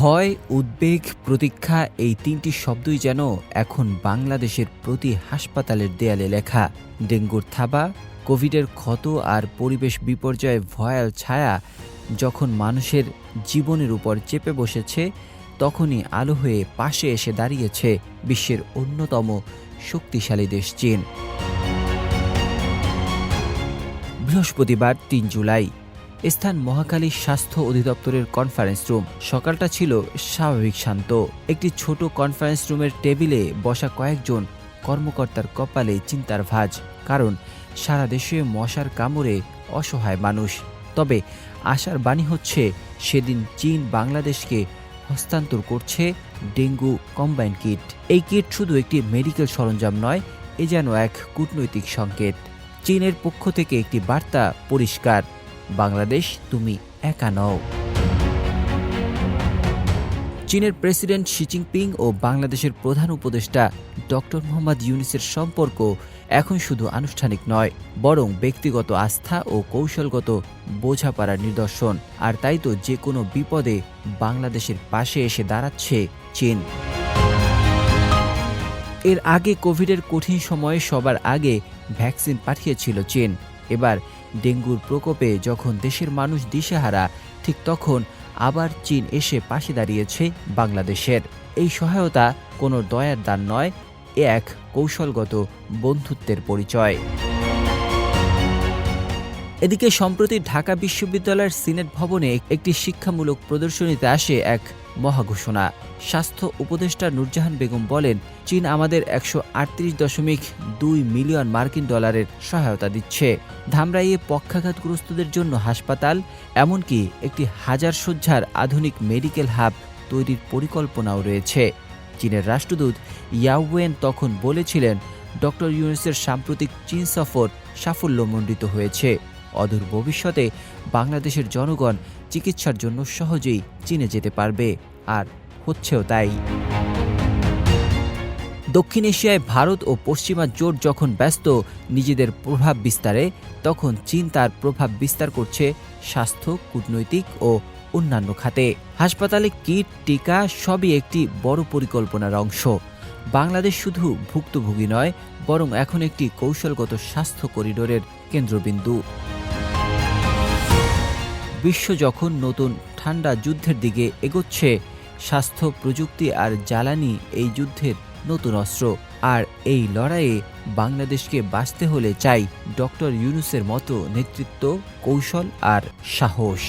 ভয়, উদ্বেগ, প্রতীক্ষা এই তিনটি শব্দই যেন এখন বাংলাদেশের প্রতি হাসপাতালের দেয়ালে লেখা। ডেঙ্গুর থাবা, কোভিডের ক্ষত আর পরিবেশ বিপর্যয়ে ভয়াল ছায়া যখন মানুষের জীবনের উপর চেপে বসেছে, তখনই আলো হয়ে পাশে এসে দাঁড়িয়েছে বিশ্বের অন্যতম শক্তিশালী দেশ চীন। বৃহস্পতিবার তিন জুলাই স্থান মহাকালী স্বাস্থ্য অধিদপ্তরের কনফারেন্স রুম সকালটা ছিল স্বাভাবিক শান্ত। একটি ছোট কনফারেন্স রুমের টেবিলে বসা কয়েকজন কর্মকর্তার কপালে চিন্তার ভাঁজ। কারণ, সারা দেশে মশার কামড়ে অসহায় মানুষ। তবে, আশার বাণী হচ্ছে, সেদিন চীন বাংলাদেশকে হস্তান্তর করছে ডেঙ্গু কম্বাইন কিট। এই কিট শুধু একটি মেডিকেল সরঞ্জাম নয়, এ যেন এক কূটনৈতিক সংকেত। চীনের পক্ষ থেকে একটি বার্তা পরিষ্কার। বাংলাদেশ, তুমি একা নও। চীনের প্রেসিডেন্ট শি জিনপিং ও বাংলাদেশের প্রধান উপদেষ্টা ডক্টর মোহাম্মদ ইউনিসের সম্পর্ক এখন শুধু আনুষ্ঠানিক নয়, বরং ব্যক্তিগত আস্থা ও কৌশলগত বোঝাপড়ার নিদর্শন। আর তাই তো যে কোনো বিপদে বাংলাদেশের পাশে এসে দাঁড়াচ্ছে চীন। এর আগে কোভিডের কঠিন সময়ে সবার আগে ভ্যাকসিন পাঠিয়েছিল চীন। এবার ডেঙ্গুর প্রকোপে যখন দেশের মানুষ দিশেহারা, ঠিক তখন আবার চীন এসে পাশে দাঁড়িয়েছে বাংলাদেশের। এই সহায়তা কোনো দয়ার দান নয়, এ এক কৌশলগত বন্ধুত্বের পরিচয়। এদিকে সম্প্রতি ঢাকা বিশ্ববিদ্যালয়ের সিনেট ভবনে একটি শিক্ষামূলক প্রদর্শনীতে আসে এক মহাঘোষণা। স্বাস্থ্য উপদেষ্টা নুরজাহান বেগম বলেন, চীন আমাদের একশো আটত্রিশ দশমিক দুই মিলিয়ন মার্কিন ডলারের সহায়তা দিচ্ছে। ধামরাইয়ে পক্ষাঘাতগ্রস্তদের জন্য হাসপাতাল, এমনকি একটি হাজার সজ্জার আধুনিক মেডিকেল হাব তৈরির পরিকল্পনাও রয়েছে। চীনের রাষ্ট্রদূত ইয়াওয়েন তখন বলেছিলেন, ডক্টর ইউনুসের সাম্প্রতিক চীন সফর সাফল্যমণ্ডিত হয়েছে। অদূর ভবিষ্যতে বাংলাদেশের জনগণ চিকিৎসার জন্য সহজেই চীনে যেতে পারবে, আর হচ্ছেও তাই। দক্ষিণ এশিয়ায় ভারত ও পশ্চিমা জোট যখন ব্যস্ত নিজেদের প্রভাব বিস্তারে, তখন চীন তার প্রভাব বিস্তার করছে স্বাস্থ্য, কূটনৈতিক ও অন্যান্য খাতে। হাসপাতালে কিট, টিকা সবই একটি বড় পরিকল্পনার অংশ। বাংলাদেশ শুধু ভুক্তভোগী নয়, বরং এখন একটি কৌশলগত স্বাস্থ্য করিডোরের কেন্দ্রবিন্দু। বিশ্ব যখন নতুন ঠান্ডা যুদ্ধের দিকে এগোচ্ছে, স্বাস্থ্য, প্রযুক্তি আর জ্বালানি এই যুদ্ধের নতুন অস্ত্র। আর এই লড়াইয়ে বাংলাদেশকে বাঁচতে হলে চাই ডক্টর ইউনুসের মতো নেতৃত্ব, কৌশল আর সাহস।